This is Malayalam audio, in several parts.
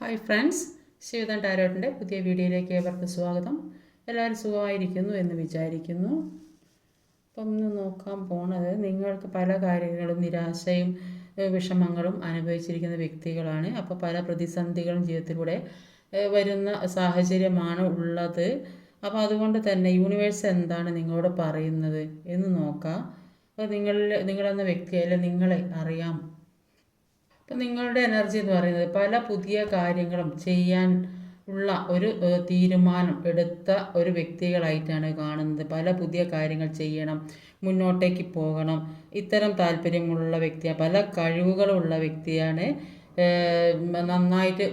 ഹായ് ഫ്രണ്ട്സ് ശിവതൻ ടാരോട്ടിന്റെ പുതിയ വീഡിയോയിലേക്ക് ഏവർക്ക് സ്വാഗതം. എല്ലാവരും സുഖമായിരിക്കുന്നു എന്ന് വിചാരിക്കുന്നു. അപ്പം ഇന്ന് നോക്കാൻ പോണത് നിങ്ങൾക്ക് പല കാര്യങ്ങളും നിരാശയും വിഷമങ്ങളും അനുഭവിച്ചിരിക്കുന്ന വ്യക്തികളാണ്. അപ്പോൾ പല പ്രതിസന്ധികളും ജീവിതത്തിലൂടെ വരുന്ന സാഹചര്യമാണ് ഉള്ളത്. അപ്പോൾ അതുകൊണ്ട് തന്നെ യൂണിവേഴ്സ് എന്താണ് നിങ്ങളോട് പറയുന്നത് എന്ന് നോക്കാം. അപ്പോൾ നിങ്ങളിൽ നിങ്ങളെന്ന വ്യക്തിയല്ല നിങ്ങളെ അറിയാം. അപ്പം നിങ്ങളുടെ എനർജി എന്ന് പറയുന്നത് പല പുതിയ കാര്യങ്ങളും ചെയ്യാൻ ഉള്ള ഒരു തീരുമാനം എടുത്ത ഒരു വ്യക്തികളായിട്ടാണ് കാണുന്നത്. പല പുതിയ കാര്യങ്ങൾ ചെയ്യണം മുന്നോട്ടേക്ക് പോകണം. ഇത്തരം താല്പര്യമുള്ള വ്യക്തിയാണ് പല കഴിവുകളുള്ള വ്യക്തിയാണ് നന്നായിട്ട്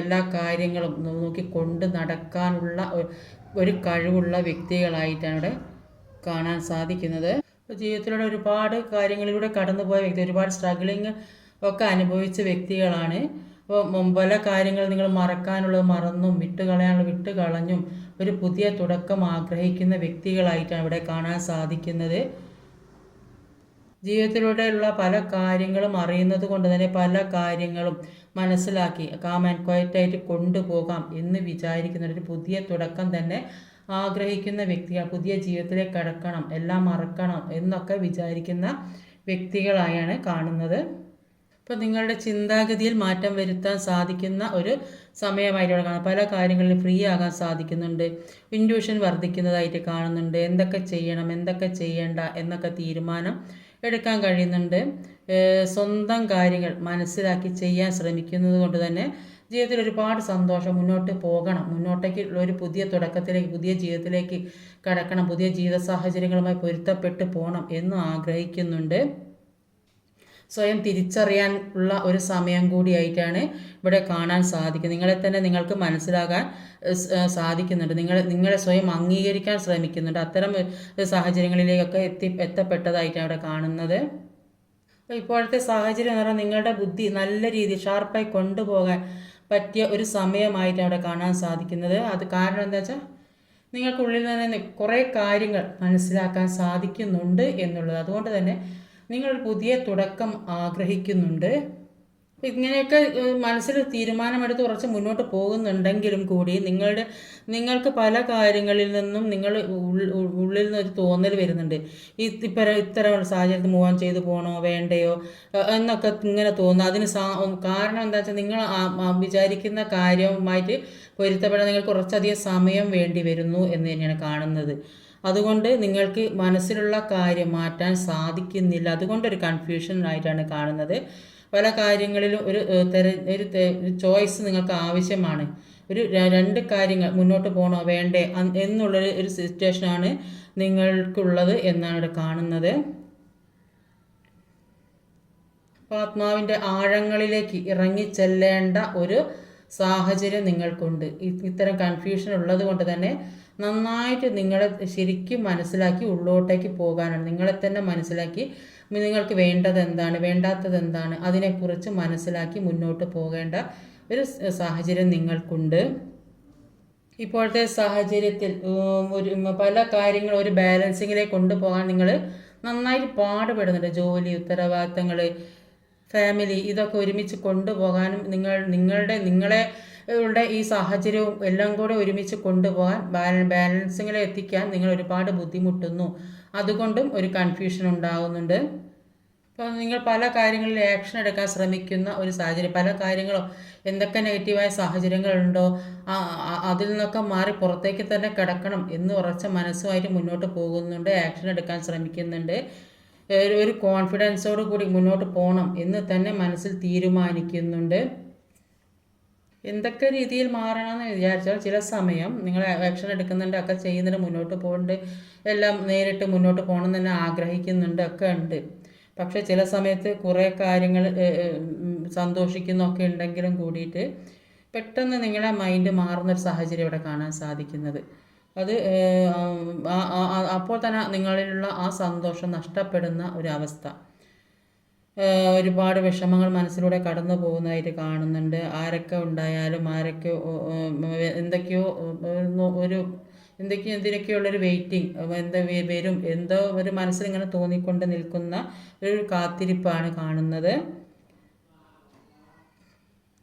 എല്ലാ കാര്യങ്ങളും നോക്കി കൊണ്ട് നടക്കാനുള്ള ഒരു കഴിവുള്ള വ്യക്തികളായിട്ടാണ് ഇവിടെ കാണാൻ സാധിക്കുന്നത്. ജീവിതത്തിലൂടെ ഒരുപാട് കാര്യങ്ങളിലൂടെ കടന്നുപോയ വ്യക്തി ഒരുപാട് സ്ട്രഗിളിങ് ഒക്കെ അനുഭവിച്ച വ്യക്തികളാണ്. അപ്പോൾ പല കാര്യങ്ങൾ നിങ്ങൾ മറക്കാനുള്ളത് മറന്നും വിട്ടുകളയാനുള്ള വിട്ട് കളഞ്ഞും ഒരു പുതിയ തുടക്കം ആഗ്രഹിക്കുന്ന വ്യക്തികളായിട്ടാണ് ഇവിടെ കാണാൻ സാധിക്കുന്നത്. ജീവിതത്തിലൂടെയുള്ള പല കാര്യങ്ങളും അറിയുന്നത് കൊണ്ട് തന്നെ പല കാര്യങ്ങളും മനസ്സിലാക്കി കാം ആൻഡ് ക്വയറ്റ് ആയിട്ട് കൊണ്ടുപോകാം എന്ന് വിചാരിക്കുന്ന ഒരു പുതിയ തുടക്കം തന്നെ ആഗ്രഹിക്കുന്ന വ്യക്തികൾ പുതിയ ജീവിതത്തിലേക്ക് കടക്കണം എല്ലാം മറക്കണം എന്നൊക്കെ വിചാരിക്കുന്ന വ്യക്തികളായാണ് കാണുന്നത്. ഇപ്പോൾ നിങ്ങളുടെ ചിന്താഗതിയിൽ മാറ്റം വരുത്താൻ സാധിക്കുന്ന ഒരു സമയമായിട്ട് കാണാം പല കാര്യങ്ങളിലും ഫ്രീ ആകാൻ സാധിക്കുന്നുണ്ട്. ഇൻഡ്യൂഷൻ വർദ്ധിക്കുന്നതായിട്ട് കാണുന്നുണ്ട്. എന്തൊക്കെ ചെയ്യണം എന്തൊക്കെ ചെയ്യേണ്ട എന്നൊക്കെ തീരുമാനം എടുക്കാൻ കഴിയുന്നുണ്ട്. സ്വന്തം കാര്യങ്ങൾ മനസ്സിലാക്കി ചെയ്യാൻ ശ്രമിക്കുന്നത് കൊണ്ട് തന്നെ ജീവിതത്തിൽ ഒരുപാട് സന്തോഷം മുന്നോട്ട് പോകണം. മുന്നോട്ടേക്ക് ഒരു പുതിയ തുടക്കത്തിലേക്ക് പുതിയ ജീവിതത്തിലേക്ക് കടക്കണം. പുതിയ ജീവിത സാഹചര്യങ്ങളുമായി പൊരുത്തപ്പെട്ട് പോകണം എന്ന് ആഗ്രഹിക്കുന്നുണ്ട്. സ്വയം തിരിച്ചറിയാൻ ഉള്ള ഒരു സമയം കൂടിയായിട്ടാണ് ഇവിടെ കാണാൻ സാധിക്കുന്നത്. നിങ്ങളെ തന്നെ നിങ്ങൾക്ക് മനസ്സിലാകാൻ സാധിക്കുന്നുണ്ട്. നിങ്ങളെ നിങ്ങളെ സ്വയം അംഗീകരിക്കാൻ ശ്രമിക്കുന്നുണ്ട്. അത്തരം സാഹചര്യങ്ങളിലേക്കൊക്കെ എത്തി എത്തപ്പെട്ടതായിട്ടാണ് അവിടെ കാണുന്നത്. ഇപ്പോഴത്തെ സാഹചര്യം എന്ന് പറഞ്ഞാൽ നിങ്ങളുടെ ബുദ്ധി നല്ല രീതിയിൽ ഷാർപ്പായി കൊണ്ടുപോകാൻ പറ്റിയ ഒരു സമയമായിട്ട് അവിടെ കാണാൻ സാധിക്കുന്നത്. അത് കാരണം എന്താ വെച്ചാൽ നിങ്ങൾക്കുള്ളിൽ തന്നെ കുറേ കാര്യങ്ങൾ മനസ്സിലാക്കാൻ സാധിക്കുന്നുണ്ട് എന്നുള്ളത്. അതുകൊണ്ട് തന്നെ നിങ്ങളൊരു പുതിയ തുടക്കം ആഗ്രഹിക്കുന്നുണ്ട്. ഇങ്ങനെയൊക്കെ മനസ്സിൽ തീരുമാനമെടുത്ത് കുറച്ച് മുന്നോട്ട് പോകുന്നുണ്ടെങ്കിലും കൂടി നിങ്ങളുടെ നിങ്ങൾക്ക് പല കാര്യങ്ങളിൽ നിന്നും നിങ്ങൾ ഉള്ളിൽ നിന്ന് ഒരു തോന്നൽ വരുന്നുണ്ട്. ഇത്ര ഇത്തരം സാഹചര്യത്തിൽ മൂവ് ഓൺ ചെയ്ത് പോകണോ വേണ്ടയോ എന്നൊക്കെ ഇങ്ങനെ തോന്നുന്നു. അതിന് കാരണം എന്താ വെച്ചാൽ നിങ്ങൾ വിചാരിക്കുന്ന കാര്യവുമായിട്ട് പൊരുത്തപ്പെടാൻ നിങ്ങൾക്ക് കുറച്ചധികം സമയം വേണ്ടി വരുന്നു എന്ന് തന്നെയാണ് കാണുന്നത്. അതുകൊണ്ട് നിങ്ങൾക്ക് മനസ്സിലുള്ള കാര്യം മാറ്റാൻ സാധിക്കുന്നില്ല. അതുകൊണ്ടൊരു കൺഫ്യൂഷൻ ആയിട്ടാണ് കാണുന്നത്. പല കാര്യങ്ങളിലും ഒരു തെര ഒരു ചോയ്സ് നിങ്ങൾക്ക് ആവശ്യമാണ്. ഒരു രണ്ട് കാര്യങ്ങൾ മുന്നോട്ട് പോകണോ വേണ്ടേ എന്നുള്ളൊരു ഒരു സിറ്റുവേഷനാണ് നിങ്ങൾക്കുള്ളത് എന്നാണ് ഇവിടെ കാണുന്നത്. ആത്മാവിന്റെ ആഴങ്ങളിലേക്ക് ഇറങ്ങിച്ചെല്ലേണ്ട ഒരു സാഹചര്യം നിങ്ങൾക്കുണ്ട്. ഇത്തരം കൺഫ്യൂഷൻ ഉള്ളത് കൊണ്ട് തന്നെ നന്നായിട്ട് നിങ്ങളെ ശരിക്കും മനസ്സിലാക്കി ഉള്ളോട്ടേക്ക് പോകാനാണ്. നിങ്ങളെ തന്നെ മനസ്സിലാക്കി നിങ്ങൾക്ക് വേണ്ടത് എന്താണ് വേണ്ടാത്തത് എന്താണ് അതിനെക്കുറിച്ച് മനസ്സിലാക്കി മുന്നോട്ട് പോകേണ്ട ഒരു സാഹചര്യം നിങ്ങൾക്കുണ്ട്. ഇപ്പോഴത്തെ സാഹചര്യത്തിൽ ഒരു പല കാര്യങ്ങളും ഒരു ബാലൻസിങ്ങിലേക്ക് കൊണ്ടുപോകാൻ നിങ്ങൾ നന്നായിട്ട് പാടുപെടുന്നുണ്ട്. ജോലി ഉത്തരവാദിത്തങ്ങൾ ഫാമിലി ഇതൊക്കെ ഒരുമിച്ച് കൊണ്ടുപോകാനും നിങ്ങൾ നിങ്ങളുടെ നിങ്ങളെ യുടെ ഈ സാഹചര്യവും എല്ലാം കൂടെ ഒരുമിച്ച് കൊണ്ടുപോകാൻ ബാല ബാലൻസിങ്ങിൽ എത്തിക്കാൻ നിങ്ങൾ ഒരുപാട് ബുദ്ധിമുട്ടുന്നു. അതുകൊണ്ടും ഒരു കൺഫ്യൂഷൻ ഉണ്ടാകുന്നുണ്ട് അപ്പോൾ നിങ്ങൾ പല കാര്യങ്ങളിൽ ആക്ഷൻ എടുക്കാൻ ശ്രമിക്കുന്ന ഒരു സാഹചര്യം പല കാര്യങ്ങളും എന്തൊക്കെ നെഗറ്റീവായ സാഹചര്യങ്ങളുണ്ടോ അതിൽ നിന്നൊക്കെ മാറി പുറത്തേക്ക് തന്നെ കിടക്കണം എന്ന് ഉറച്ച മനസ്സുമായിട്ട് മുന്നോട്ട് പോകുന്നുണ്ട് ആക്ഷൻ എടുക്കാൻ ശ്രമിക്കുന്നുണ്ട്. ഒരു കോൺഫിഡൻസോട് കൂടി മുന്നോട്ട് പോകണം എന്ന് തന്നെ മനസ്സിൽ തീരുമാനിക്കുന്നുണ്ട്. എന്തൊക്കെ രീതിയിൽ മാറണമെന്ന് വിചാരിച്ചാൽ ചില സമയം നിങ്ങൾ ആക്ഷൻ എടുക്കുന്നുണ്ട് ഒക്കെ ചെയ്യുന്നുണ്ട് മുന്നോട്ട് പോകുന്നുണ്ട് എല്ലാം നേരിട്ട് മുന്നോട്ട് പോകണം തന്നെ ആഗ്രഹിക്കുന്നുണ്ട് ഒക്കെ ഉണ്ട്. പക്ഷേ ചില സമയത്ത് കുറേ കാര്യങ്ങൾ സന്തോഷിക്കുന്നൊക്കെ ഉണ്ടെങ്കിലും കൂടിയിട്ട് പെട്ടെന്ന് നിങ്ങളെ മൈൻഡ് മാറുന്നൊരു സാഹചര്യം ഇവിടെ കാണാൻ സാധിക്കുന്നത്. അത് അപ്പോൾ തന്നെ നിങ്ങളിലുള്ള ആ സന്തോഷം നഷ്ടപ്പെടുന്ന ഒരു അവസ്ഥ. ഒരുപാട് വിഷമങ്ങൾ മനസ്സിലൂടെ കടന്നു പോകുന്നതായിട്ട് കാണുന്നുണ്ട്. ആരൊക്കെ ഉണ്ടായാലും ആരൊക്കെ എന്തൊക്കെയോ ഒരു- എന്തൊക്കെയോ എന്തിനൊക്കെയുള്ളൊരു വെയിറ്റിംഗ് എന്താ വരും എന്തോ ഒരു മനസ്സിലിങ്ങനെ തോന്നിക്കൊണ്ട് നിൽക്കുന്ന ഒരു കാത്തിരിപ്പാണ് കാണുന്നത്.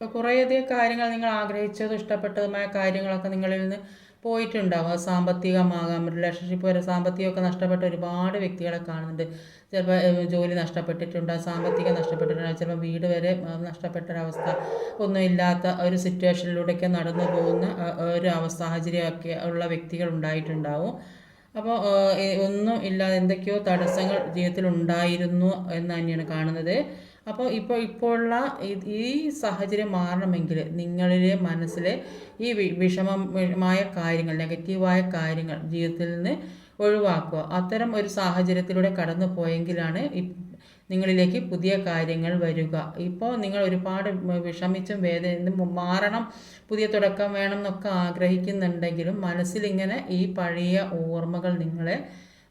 അപ്പോൾ കുറേയധികം കാര്യങ്ങൾ നിങ്ങൾ ആഗ്രഹിച്ചതും ഇഷ്ടപ്പെട്ടതുമായ കാര്യങ്ങളൊക്കെ നിങ്ങളിൽ നിന്ന് പോയിട്ടുണ്ടാവും. അത് സാമ്പത്തികമാകാം റിലേഷൻഷിപ്പ് വരെ സാമ്പത്തികമൊക്കെ നഷ്ടപ്പെട്ട ഒരുപാട് വ്യക്തികളെ കാണുന്നുണ്ട്. ചിലപ്പോൾ ജോലി നഷ്ടപ്പെട്ടിട്ടുണ്ടാകും സാമ്പത്തികം നഷ്ടപ്പെട്ടിട്ടുണ്ടാകും ചിലപ്പോൾ വീട് വരെ ഏഹ്, നഷ്ടപ്പെട്ടൊരവസ്ഥ ഒന്നുമില്ലാത്ത ഒരു സിറ്റുവേഷനിലൂടെയൊക്കെ നടന്നു പോകുന്ന ഒരു സാഹചര്യമൊക്കെ ഉള്ള വ്യക്തികൾ ഉണ്ടായിട്ടുണ്ടാവും. അപ്പോൾ ഒന്നും ഇല്ലാതെ എന്തൊക്കെയോ തടസ്സങ്ങൾ ജീവിതത്തിൽ ഉണ്ടായിരുന്നു എന്ന് തന്നെയാണ് കാണുന്നത്. അപ്പോൾ ഇപ്പോൾ ഇപ്പോഴുള്ള ഈ- സാഹചര്യം മാറണമെങ്കിൽ നിങ്ങളിലെ മനസ്സിലെ ഈ വിഷമമായ കാര്യങ്ങൾ നെഗറ്റീവായ കാര്യങ്ങൾ ജീവിതത്തിൽ നിന്ന് ഒഴിവാക്കുക. അത്തരം ഒരു സാഹചര്യത്തിലൂടെ കടന്നു പോയെങ്കിലാണ് നിങ്ങളിലേക്ക് പുതിയ കാര്യങ്ങൾ വരിക. ഇപ്പോൾ നിങ്ങൾ ഒരുപാട് വിഷമിച്ചും വേദന മാറണം പുതിയ തുടക്കം വേണം എന്നൊക്കെ ആഗ്രഹിക്കുന്നുണ്ടെങ്കിലും മനസ്സിലിങ്ങനെ ഈ പഴയ ഓർമ്മകൾ നിങ്ങളെ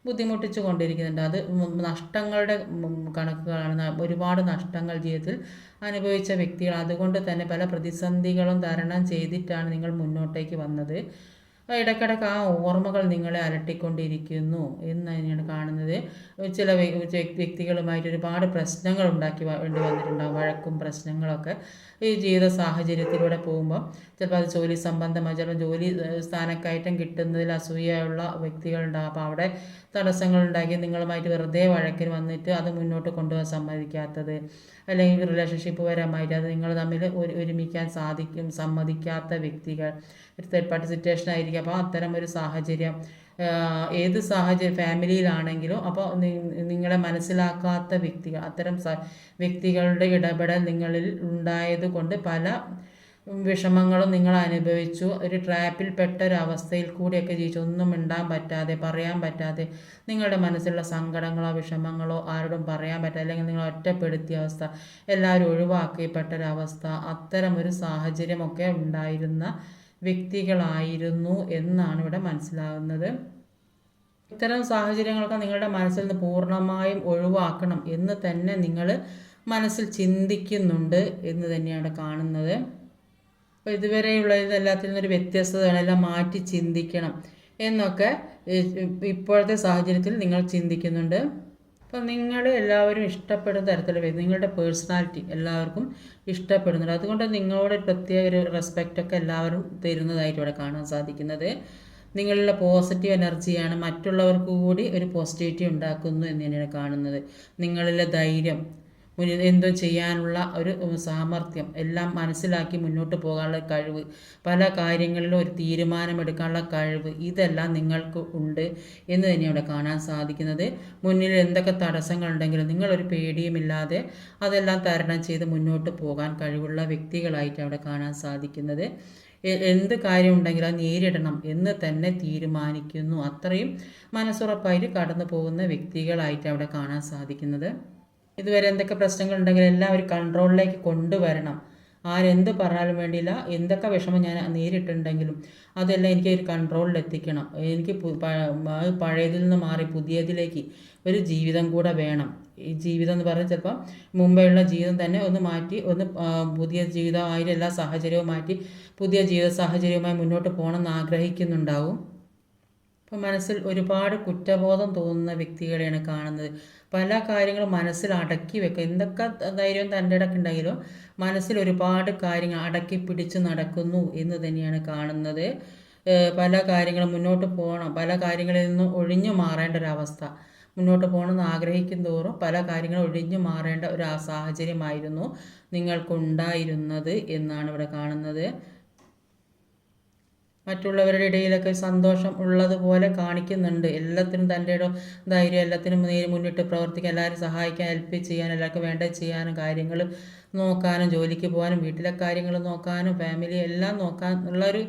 ബുദ്ധിമുട്ടിച്ചു കൊണ്ടിരിക്കുന്നുണ്ട്. അത് നഷ്ടങ്ങളുടെ കണക്കുകളാണ് ഒരുപാട് നഷ്ടങ്ങൾ ജീവിതത്തിൽ അനുഭവിച്ച വ്യക്തികൾ. അതുകൊണ്ട് തന്നെ പല പ്രതിസന്ധികളും തരണം ചെയ്തിട്ടാണ് നിങ്ങൾ മുന്നോട്ടേക്ക് വന്നത്. ഇടയ്ക്കിടയ്ക്ക് ആ ഓർമ്മകൾ നിങ്ങളെ അലട്ടിക്കൊണ്ടിരിക്കുന്നു എന്ന് തന്നെയാണ് കാണുന്നത്. ചില വ്യ- വ്യ- വ്യക്തികളുമായിട്ട് ഒരുപാട് പ്രശ്നങ്ങൾ ഉണ്ടാക്കി വേണ്ടി വന്നിട്ടുണ്ടാകും വഴക്കും പ്രശ്നങ്ങളൊക്കെ. ഈ ജീവിത സാഹചര്യത്തിലൂടെ പോകുമ്പോൾ ചിലപ്പോൾ അത് ജോലി സംബന്ധമായി ചിലപ്പോൾ ജോലി സ്ഥാനക്കയറ്റം കിട്ടുന്നതിൽ അസൂയുള്ള വ്യക്തികളുണ്ടാകും അപ്പോൾ അവിടെ തടസ്സങ്ങൾ ഉണ്ടാക്കി നിങ്ങളുമായിട്ട് വെറുതെ വഴക്കിന് വന്നിട്ട് അത് മുന്നോട്ട് കൊണ്ടുപോകാൻ സമ്മതിക്കാത്തത് അല്ലെങ്കിൽ റിലേഷൻഷിപ്പ് പരമായിട്ട് അത് നിങ്ങൾ തമ്മിൽ ഒരു ഒരുമിക്കാൻ സാധിക്കും സമ്മതിക്കാത്ത വ്യക്തികൾ. ഒരു തേർഡ് പാർട്ടി സിറ്റുവേഷൻ ആയിരിക്കും. അപ്പോൾ അത്തരം ഒരു സാഹചര്യം ഏത് സാഹചര്യം ഫാമിലിയിലാണെങ്കിലും അപ്പോൾ നിങ്ങളെ മനസ്സിലാക്കാത്ത വ്യക്തികൾ അത്തരം വ്യക്തികളുടെ ഇടപെടൽ നിങ്ങളിൽ ഉണ്ടായത് കൊണ്ട് പല വിഷമങ്ങളും നിങ്ങൾ അനുഭവിച്ചു. ഒരു ട്രാപ്പിൽ പെട്ട ഒരു അവസ്ഥയിൽ കൂടിയൊക്കെ ജീവിച്ചു ഒന്നും മിണ്ടാൻ പറ്റാതെ പറയാൻ പറ്റാതെ നിങ്ങളുടെ മനസ്സിലുള്ള സങ്കടങ്ങളോ വിഷമങ്ങളോ ആരോടും പറയാൻ പറ്റാതെ അല്ലെങ്കിൽ നിങ്ങൾ ഒറ്റപ്പെടുത്തിയ അവസ്ഥ എല്ലാവരും ഒഴിവാക്കിപ്പെട്ട ഒരവസ്ഥ അത്തരം ഒരു സാഹചര്യമൊക്കെ ഉണ്ടായിരുന്ന വ്യക്തികളായിരുന്നു എന്നാണ് ഇവിടെ മനസ്സിലാകുന്നത്. ഇത്തരം സാഹചര്യങ്ങളൊക്കെ നിങ്ങളുടെ മനസ്സിൽ നിന്ന് പൂർണമായും ഒഴിവാക്കണം എന്ന് തന്നെ നിങ്ങൾ മനസ്സിൽ ചിന്തിക്കുന്നുണ്ട് എന്ന് തന്നെയാണ് കാണുന്നത്. അപ്പോൾ ഇതുവരെയുള്ള ഇതെല്ലാത്തിൽ നിന്നൊരു വ്യത്യസ്തതയാണ് എല്ലാം മാറ്റി ചിന്തിക്കണം എന്നൊക്കെ ഇപ്പോഴത്തെ സാഹചര്യത്തിൽ നിങ്ങൾ ചിന്തിക്കുന്നുണ്ട്. അപ്പം നിങ്ങൾ എല്ലാവരും ഇഷ്ടപ്പെടുന്ന തരത്തിലുള്ള നിങ്ങളുടെ പേഴ്സണാലിറ്റി എല്ലാവർക്കും ഇഷ്ടപ്പെടുന്നുണ്ട്. അതുകൊണ്ട് നിങ്ങളോട് പ്രത്യേക ഒരു റെസ്പെക്റ്റൊക്കെ എല്ലാവരും തരുന്നതായിട്ട് ഇവിടെ കാണാൻ സാധിക്കുന്നത്. നിങ്ങളുടെ പോസിറ്റീവ് എനർജിയാണ് മറ്റുള്ളവർക്ക് കൂടി ഒരു പോസിറ്റിവിറ്റി ഉണ്ടാക്കുന്നു എന്ന് തന്നെയാണ് കാണുന്നത്. നിങ്ങളിലെ ധൈര്യം എന്തോ ചെയ്യാനുള്ള ഒരു സാമർഥ്യം. എല്ലാം മനസ്സിലാക്കി മുന്നോട്ട് പോകാനുള്ള കഴിവ്. പല കാര്യങ്ങളിലും ഒരു തീരുമാനമെടുക്കാനുള്ള കഴിവ്. ഇതെല്ലാം നിങ്ങൾക്ക് ഉണ്ട് എന്ന് തന്നെ ഇവിടെ കാണാൻ സാധിക്കുന്നത്. മുന്നിൽ എന്തൊക്കെ തടസ്സങ്ങളുണ്ടെങ്കിലും നിങ്ങളൊരു പേടിയുമില്ലാതെ അതെല്ലാം തരണം ചെയ്ത് മുന്നോട്ട് പോകാൻ കഴിവുള്ള വ്യക്തികളായിട്ട് അവിടെ കാണാൻ സാധിക്കുന്നത്. എന്ത് കാര്യം ഉണ്ടെങ്കിലും അത് നേരിടണം എന്ന് തന്നെ തീരുമാനിക്കുന്നു. അത്രയും മനസ്സുറപ്പായിട്ട് കടന്നു പോകുന്ന വ്യക്തികളായിട്ട് അവിടെ കാണാൻ സാധിക്കുന്നത്. ഇതുവരെ എന്തൊക്കെ പ്രശ്നങ്ങൾ ഉണ്ടെങ്കിലും എല്ലാം ഒരു കൺട്രോളിലേക്ക് കൊണ്ടുവരണം. ആരെന്ത് പറഞ്ഞാലും വേണ്ടിയില്ല. എന്തൊക്കെ വിഷമം ഞാൻ നേരിട്ടുണ്ടെങ്കിലും അതെല്ലാം എനിക്ക് ഒരു കൺട്രോളിൽ എത്തിക്കണം. എനിക്ക് പഴയതിൽ നിന്ന് മാറി പുതിയതിലേക്ക് ഒരു ജീവിതം കൂടെ വേണം. ഈ ജീവിതം എന്ന് പറഞ്ഞാൽ ചിലപ്പോൾ മുമ്പെയുള്ള ജീവിതം തന്നെ ഒന്ന് മാറ്റി ഒന്ന് പുതിയ ജീവിതമായിട്ട് എല്ലാ സാഹചര്യവും മാറ്റി പുതിയ ജീവിത സാഹചര്യവുമായി മുന്നോട്ട് പോകണം എന്ന് ആഗ്രഹിക്കുന്നുണ്ടാവും. ഇപ്പം മനസ്സിൽ ഒരുപാട് കുറ്റബോധം തോന്നുന്ന വ്യക്തികളെയാണ് കാണുന്നത്. പല കാര്യങ്ങളും മനസ്സിൽ അടക്കി വെക്കുക എന്തൊക്കെ ധൈര്യം തന്റെ ഇടയ്ക്ക് ഉണ്ടെങ്കിലും മനസ്സിൽ ഒരുപാട് കാര്യങ്ങൾ അടക്കി പിടിച്ച് നടക്കുന്നു എന്ന് തന്നെയാണ് കാണുന്നത്. പല കാര്യങ്ങളും മുന്നോട്ട് പോകണം. പല കാര്യങ്ങളിൽ നിന്നും ഒഴിഞ്ഞു മാറേണ്ട ഒരവസ്ഥ മുന്നോട്ട് പോകണമെന്ന് ആഗ്രഹിക്കും തോറും പല കാര്യങ്ങളും ഒഴിഞ്ഞു മാറേണ്ട ഒരു സാഹചര്യമായിരുന്നു നിങ്ങൾക്കുണ്ടായിരുന്നത് എന്നാണ് ഇവിടെ കാണുന്നത്. മറ്റുള്ളവരുടെ ഇടയിലൊക്കെ സന്തോഷം ഉള്ളതുപോലെ കാണിക്കുന്നുണ്ട്. എല്ലാത്തിനും തന്റെ ധൈര്യം എല്ലാത്തിനും നേരെ മുന്നിട്ട് പ്രവർത്തിക്കാൻ എല്ലാവരും സഹായിക്കാൻ ഹെൽപ്പ് ചെയ്യാൻ എല്ലാവർക്കും വേണ്ട ചെയ്യാനും കാര്യങ്ങൾ നോക്കാനും ജോലിക്ക് പോകാനും വീട്ടിലെ കാര്യങ്ങൾ നോക്കാനും ഫാമിലി എല്ലാം നോക്കാൻ ഉള്ളൊരു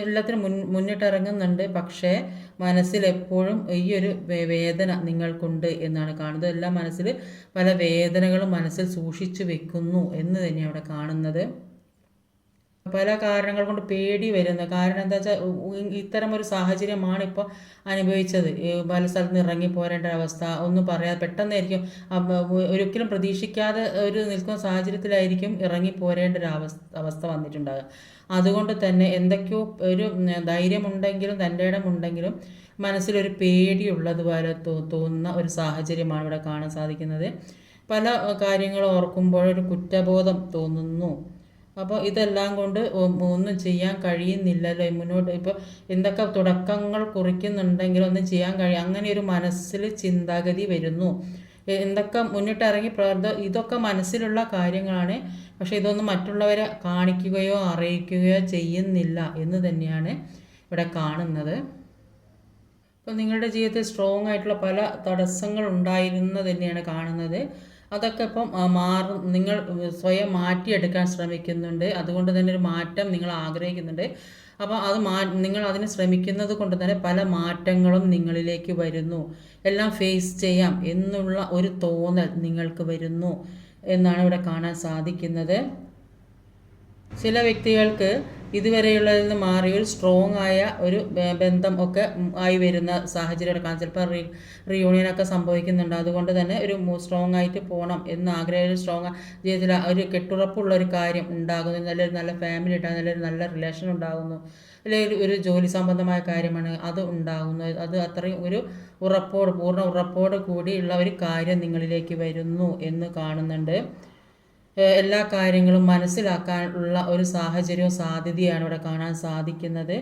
എല്ലാത്തിനും മുൻ മുന്നിട്ടിറങ്ങുന്നുണ്ട്. പക്ഷേ മനസ്സിൽ എപ്പോഴും ഈ ഒരു വേദന നിങ്ങൾക്കുണ്ട് എന്നാണ് കാണുന്നത്. എല്ലാം മനസ്സിൽ പല വേദനകളും മനസ്സിൽ സൂക്ഷിച്ചു വെക്കുന്നു എന്ന് തന്നെയാണ് അവിടെ കാണുന്നത്. പല കാരണങ്ങൾ കൊണ്ട് പേടി വരുന്നത് കാരണം എന്താ വെച്ചാൽ ഇത്തരം ഒരു സാഹചര്യമാണ് ഇപ്പോൾ അനുഭവിച്ചത്. പല സ്ഥലത്ത് നിന്ന് ഇറങ്ങി പോരേണ്ട അവസ്ഥ. ഒന്നും പറയാതെ പെട്ടെന്നായിരിക്കും ഒരിക്കലും പ്രതീക്ഷിക്കാതെ ഒരു നിൽക്കുന്ന സാഹചര്യത്തിലായിരിക്കും ഇറങ്ങി പോരേണ്ട ഒരു അവസ്ഥ അവസ്ഥ വന്നിട്ടുണ്ടാകുക അതുകൊണ്ട് തന്നെ എന്തൊക്കെയോ ഒരു ധൈര്യമുണ്ടെങ്കിലും തന്റെ ഇടമുണ്ടെങ്കിലും മനസ്സിലൊരു പേടിയുള്ളതുപോലെ തോന്നുന്ന ഒരു സാഹചര്യമാണ് ഇവിടെ കാണാൻ സാധിക്കുന്നത്. പല കാര്യങ്ങളും ഓർക്കുമ്പോൾ ഒരു കുറ്റബോധം തോന്നുന്നു. അപ്പോൾ ഇതെല്ലാം കൊണ്ട് ഒന്നും ചെയ്യാൻ കഴിയുന്നില്ലല്ലോ മുന്നോട്ട്. ഇപ്പോൾ എന്തൊക്കെ തുടക്കങ്ങൾ കുറിക്കുന്നുണ്ടെങ്കിലും ഒന്നും ചെയ്യാൻ കഴിയും അങ്ങനെ ഒരു മനസ്സിൽ ചിന്താഗതി വരുന്നു. എന്തൊക്കെ മുന്നിട്ടിറങ്ങി പ്രവർത്ത ഇതൊക്കെ മനസ്സിലുള്ള കാര്യങ്ങളാണ്. പക്ഷേ ഇതൊന്നും മറ്റുള്ളവരെ കാണിക്കുകയോ അറിയിക്കുകയോ ചെയ്യുന്നില്ല എന്ന് തന്നെയാണ് ഇവിടെ കാണുന്നത്. അപ്പോൾ നിങ്ങളുടെ ജീവിതത്തിൽ സ്ട്രോങ് ആയിട്ടുള്ള പല തടസ്സങ്ങൾ ഉണ്ടായിരുന്നത് തന്നെയാണ് കാണുന്നത്. അതൊക്കെ ഇപ്പം മാറും. നിങ്ങൾ സ്വയം മാറ്റിയെടുക്കാൻ ശ്രമിക്കുന്നുണ്ട്. അതുകൊണ്ട് തന്നെ ഒരു മാറ്റം നിങ്ങൾ ആഗ്രഹിക്കുന്നുണ്ട്. അപ്പോൾ അത് മാ നിങ്ങൾ അതിന് ശ്രമിക്കുന്നത് കൊണ്ട് തന്നെ പല മാറ്റങ്ങളും നിങ്ങളിലേക്ക് വരുന്നു. എല്ലാം ഫേസ് ചെയ്യാം എന്നുള്ള ഒരു തോന്നൽ നിങ്ങൾക്ക് വരുന്നു എന്നാണ് ഇവിടെ കാണാൻ സാധിക്കുന്നത്. ചില വ്യക്തികൾക്ക് ഇതുവരെയുള്ളതിൽ നിന്ന് മാറി ഒരു സ്ട്രോങ് ആയ ഒരു ബന്ധം ഒക്കെ ആയി വരുന്ന സാഹചര്യം കാണാം ചിലപ്പോൾ റീ റീയൂണിയനൊക്കെ സംഭവിക്കുന്നുണ്ട്. അതുകൊണ്ട് തന്നെ ഒരു സ്ട്രോങ് ആയിട്ട് പോകണം എന്ന് ആഗ്രഹം സ്ട്രോങ് ജീവിതത്തിൽ ഒരു കെട്ടുറപ്പുള്ള ഒരു കാര്യം ഉണ്ടാകുന്നു. നല്ലൊരു നല്ല ഫാമിലി ഉണ്ടാകുന്നു. നല്ലൊരു നല്ല റിലേഷൻ ഉണ്ടാകുന്നു. അല്ലെങ്കിൽ ഒരു ജോലി സംബന്ധമായ കാര്യമാണ് അത് ഉണ്ടാകുന്നു. അത് അത്രയും ഒരു ഉറപ്പോട് പൂർണ ഉറപ്പോട് കൂടിയുള്ള ഒരു കാര്യം നിങ്ങളിലേക്ക് വരുന്നു എന്ന് കാണുന്നുണ്ട്. എല്ലാ കാര്യങ്ങളും മനസ്സിലാക്കാനുള്ള ഒരു സാഹചര്യവും സാധ്യതയാണ് ഇവിടെ കാണാൻ സാധിക്കുന്നത്.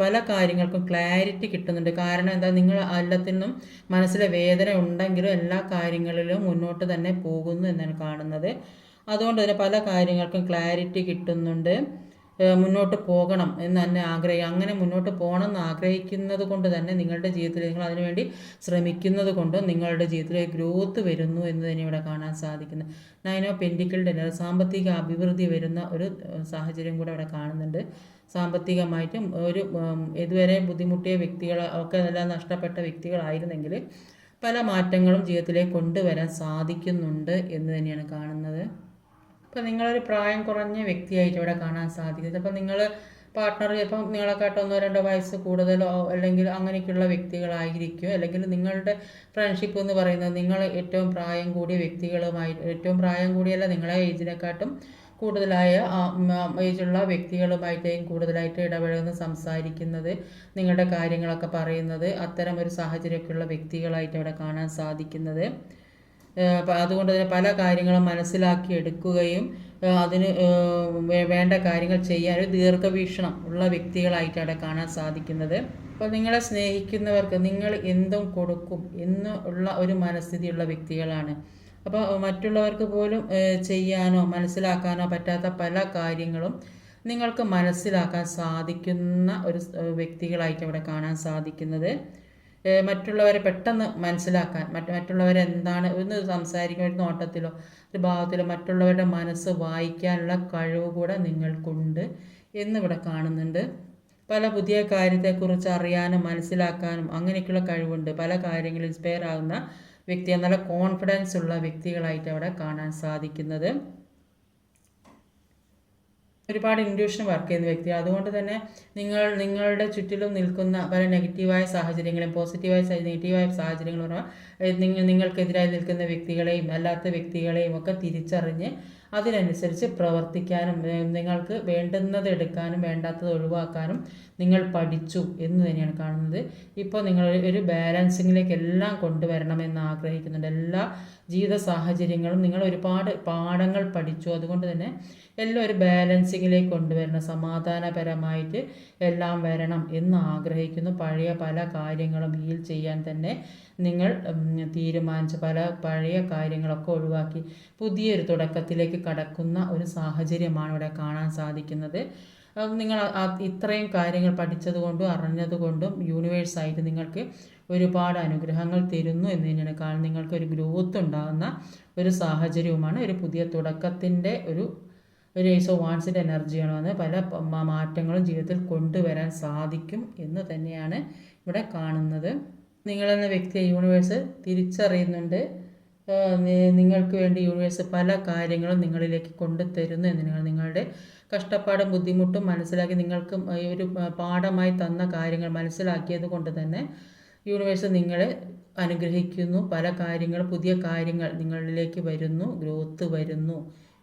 പല കാര്യങ്ങൾക്കും ക്ലാരിറ്റി കിട്ടുന്നുണ്ട്. കാരണം എന്താ? നിങ്ങൾ എല്ലാത്തിനും മനസ്സിലെ വേദന ഉണ്ടെങ്കിലും എല്ലാ കാര്യങ്ങളിലും മുന്നോട്ട് തന്നെ പോകുന്നു എന്നാണ് കാണുന്നത്. അതുകൊണ്ട് തന്നെ പല കാര്യങ്ങൾക്കും ക്ലാരിറ്റി കിട്ടുന്നുണ്ട്. മുന്നോട്ട് പോകണം എന്ന് തന്നെ ആഗ്രഹം അങ്ങനെ മുന്നോട്ട് പോകണം എന്ന് ആഗ്രഹിക്കുന്നത് കൊണ്ട് തന്നെ നിങ്ങളുടെ ജീവിതത്തിൽ നിങ്ങൾ അതിനുവേണ്ടി ശ്രമിക്കുന്നത് കൊണ്ട് നിങ്ങളുടെ ജീവിതത്തിലെ ഗ്രോത്ത് വരുന്നു എന്ന് തന്നെ ഇവിടെ കാണാൻ സാധിക്കുന്നു. നയൻ ഓഫ് പെൻഡിക്കളുടെ സാമ്പത്തിക അഭിവൃദ്ധി വരുന്ന ഒരു സാഹചര്യം കൂടെ ഇവിടെ കാണുന്നുണ്ട്. സാമ്പത്തികമായിട്ടും ഒരു ഇതുവരെ ബുദ്ധിമുട്ടിയ വ്യക്തികൾ ഒക്കെ എല്ലാം നഷ്ടപ്പെട്ട വ്യക്തികളായിരുന്നെങ്കിൽ പല മാറ്റങ്ങളും ജീവിതത്തിലേക്ക് കൊണ്ടുവരാൻ സാധിക്കുന്നുണ്ട് എന്ന് തന്നെയാണ് കാണുന്നത്. ഇപ്പം നിങ്ങളൊരു പ്രായം കുറഞ്ഞ വ്യക്തിയായിട്ട് ഇവിടെ കാണാൻ സാധിക്കും. അപ്പം നിങ്ങൾ പാർട്ട്ണർ ചിലപ്പം നിങ്ങളെക്കാട്ട് ഒന്നോ രണ്ടോ വയസ്സ് കൂടുതലോ അല്ലെങ്കിൽ അങ്ങനെയൊക്കെയുള്ള വ്യക്തികളായിരിക്കും. അല്ലെങ്കിൽ നിങ്ങളുടെ ഫ്രണ്ട്ഷിപ്പ് എന്ന് പറയുന്നത് നിങ്ങൾ ഏറ്റവും പ്രായം കൂടിയ വ്യക്തികളുമായി ഏറ്റവും പ്രായം കൂടിയല്ല നിങ്ങളെ ഏജിനെക്കാട്ടും കൂടുതലായ ഏജുള്ള വ്യക്തികളുമായിട്ടേയും കൂടുതലായിട്ട് ഇടപഴകുന്ന സംസാരിക്കുന്നത് നിങ്ങളുടെ കാര്യങ്ങളൊക്കെ പറയുന്നത് അത്തരം ഒരു സാഹചര്യമൊക്കെയുള്ള വ്യക്തികളായിട്ട് ഇവിടെ കാണാൻ സാധിക്കുന്നത്. അതുകൊണ്ട് തന്നെ പല കാര്യങ്ങളും മനസ്സിലാക്കി എടുക്കുകയും അതിന് വേണ്ട കാര്യങ്ങൾ ചെയ്യാൻ ഒരു ദീർഘവീക്ഷണം ഉള്ള വ്യക്തികളായിട്ട് വ്യക്തികളായിട്ടാണ് കാണാൻ സാധിക്കുന്നത്. അപ്പോൾ നിങ്ങളെ സ്നേഹിക്കുന്നവർക്ക് നിങ്ങൾ എന്തും കൊടുക്കും എന്ന് ഉള്ള ഒരു മനസ്ഥിതിയുള്ള വ്യക്തികളാണ്. അപ്പോൾ മറ്റുള്ളവർക്ക് പോലും ചെയ്യാനോ മനസ്സിലാക്കാനോ പറ്റാത്ത പല കാര്യങ്ങളും നിങ്ങൾക്ക് മനസ്സിലാക്കാൻ സാധിക്കുന്ന ഒരു വ്യക്തികളായിട്ട് അവിടെ കാണാൻ സാധിക്കുന്നത്. മറ്റുള്ളവരെ പെട്ടെന്ന് മനസ്സിലാക്കാൻ മറ്റ് മറ്റുള്ളവരെ എന്താണ് ഒന്ന് സംസാരിക്കുന്ന ഒരു നോട്ടത്തിലോ ഒരു ഭാവത്തിലോ മറ്റുള്ളവരുടെ മനസ്സ് വായിക്കാനുള്ള കഴിവ് കൂടെ നിങ്ങൾക്കുണ്ട് എന്നിവിടെ കാണുന്നുണ്ട്. പല പുതിയ കാര്യത്തെക്കുറിച്ച് അറിയാനും മനസ്സിലാക്കാനും അങ്ങനെയൊക്കെയുള്ള കഴിവുണ്ട്. പല കാര്യങ്ങളിൽ ഇൻസ്പയർ ആകുന്ന വ്യക്തി നല്ല കോൺഫിഡൻസ് ഉള്ള വ്യക്തികളായിട്ട് അവിടെ കാണാൻ സാധിക്കുന്നത്. ഒരുപാട് ഇൻഡ്യൂഷൻ വർക്ക് ചെയ്യുന്ന വ്യക്തി. അതുകൊണ്ട് തന്നെ നിങ്ങൾ നിങ്ങളുടെ ചുറ്റിലും നിൽക്കുന്ന പല നെഗറ്റീവായ സാഹചര്യങ്ങളും പോസിറ്റീവായ നെഗറ്റീവായ സാഹചര്യങ്ങളും നിങ്ങൾ നിങ്ങൾക്കെതിരായി നിൽക്കുന്ന വ്യക്തികളെയും അല്ലാത്ത വ്യക്തികളെയും ഒക്കെ തിരിച്ചറിഞ്ഞ് അതിനനുസരിച്ച് പ്രവർത്തിക്കാനും നിങ്ങൾക്ക് വേണ്ടുന്നത് എടുക്കാനും വേണ്ടാത്തത് ഒഴിവാക്കാനും നിങ്ങൾ പഠിച്ചു എന്ന് തന്നെയാണ് കാണുന്നത്. ഇപ്പോൾ നിങ്ങൾ ഒരു ബാലൻസിങ്ങിലേക്ക് എല്ലാം കൊണ്ടുവരണമെന്ന് ആഗ്രഹിക്കുന്നുണ്ട്. എല്ലാ ജീവിത സാഹചര്യങ്ങളും നിങ്ങൾ ഒരുപാട് പാഠങ്ങൾ പഠിച്ചു. അതുകൊണ്ട് തന്നെ എല്ലാം ഒരു ബാലൻസിങ്ങിലേക്ക് കൊണ്ടുവരണം. സമാധാനപരമായിട്ട് എല്ലാം വരണം എന്ന് ആഗ്രഹിക്കുന്നു. പഴയ പല കാര്യങ്ങളും ഹീൽ ചെയ്യാൻ തന്നെ നിങ്ങൾ തീരുമാനിച്ച പല പഴയ കാര്യങ്ങളൊക്കെ ഒഴിവാക്കി പുതിയൊരു തുടക്കത്തിലേക്ക് കടക്കുന്ന ഒരു സാഹചര്യമാണ് ഇവിടെ കാണാൻ സാധിക്കുന്നത്. നിങ്ങൾ ഇത്രയും കാര്യങ്ങൾ പഠിച്ചതുകൊണ്ടും അറിഞ്ഞതുകൊണ്ടും യൂണിവേഴ്സായിട്ട് നിങ്ങൾക്ക് ഒരുപാട് അനുഗ്രഹങ്ങൾ തരുന്നു എന്ന് തന്നെയാണ് കാരണം നിങ്ങൾക്ക് ഒരു ഗ്രോത്ത് ഉണ്ടാകുന്ന ഒരു സാഹചര്യവുമാണ്. ഒരു പുതിയ തുടക്കത്തിന്റെ ഒരു ഒരു ഏസ് ഓഫ് വാൺസിന്റെ എനർജിയാണ് വന്ന് പല മാറ്റങ്ങളും ജീവിതത്തിൽ കൊണ്ടുവരാൻ സാധിക്കും എന്ന് തന്നെയാണ് ഇവിടെ കാണുന്നത്. നിങ്ങളെന്ന വ്യക്തിയെ യൂണിവേഴ്സ് തിരിച്ചറിയുന്നുണ്ട്. നിങ്ങൾക്ക് വേണ്ടി യൂണിവേഴ്സ് പല കാര്യങ്ങളും നിങ്ങളിലേക്ക് കൊണ്ടുതരുന്നു എന്ന് നിങ്ങളുടെ കഷ്ടപ്പാടും ബുദ്ധിമുട്ടും മനസ്സിലാക്കി നിങ്ങൾക്ക് ഒരു പാഠമായി തന്ന കാര്യങ്ങൾ മനസ്സിലാക്കിയത് കൊണ്ട് തന്നെ യൂണിവേഴ്സ് നിങ്ങളെ അനുഗ്രഹിക്കുന്നു. പല കാര്യങ്ങൾ പുതിയ കാര്യങ്ങൾ നിങ്ങളിലേക്ക് വരുന്നു ഗ്രോത്ത് വരുന്നു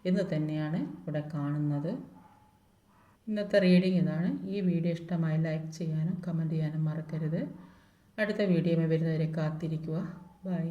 എന്ന് തന്നെയാണ് ഇവിടെ കാണുന്നത്. ഇന്നത്തെ റീഡിംഗ് ഇതാണ്. ഈ വീഡിയോ ഇഷ്ടമായി ലൈക്ക് ചെയ്യാനും കമന്റ് ചെയ്യാനും മറക്കരുത്. അടുത്ത വീഡിയോ വരുന്നവരെ കാത്തിരിക്കുക. ബൈ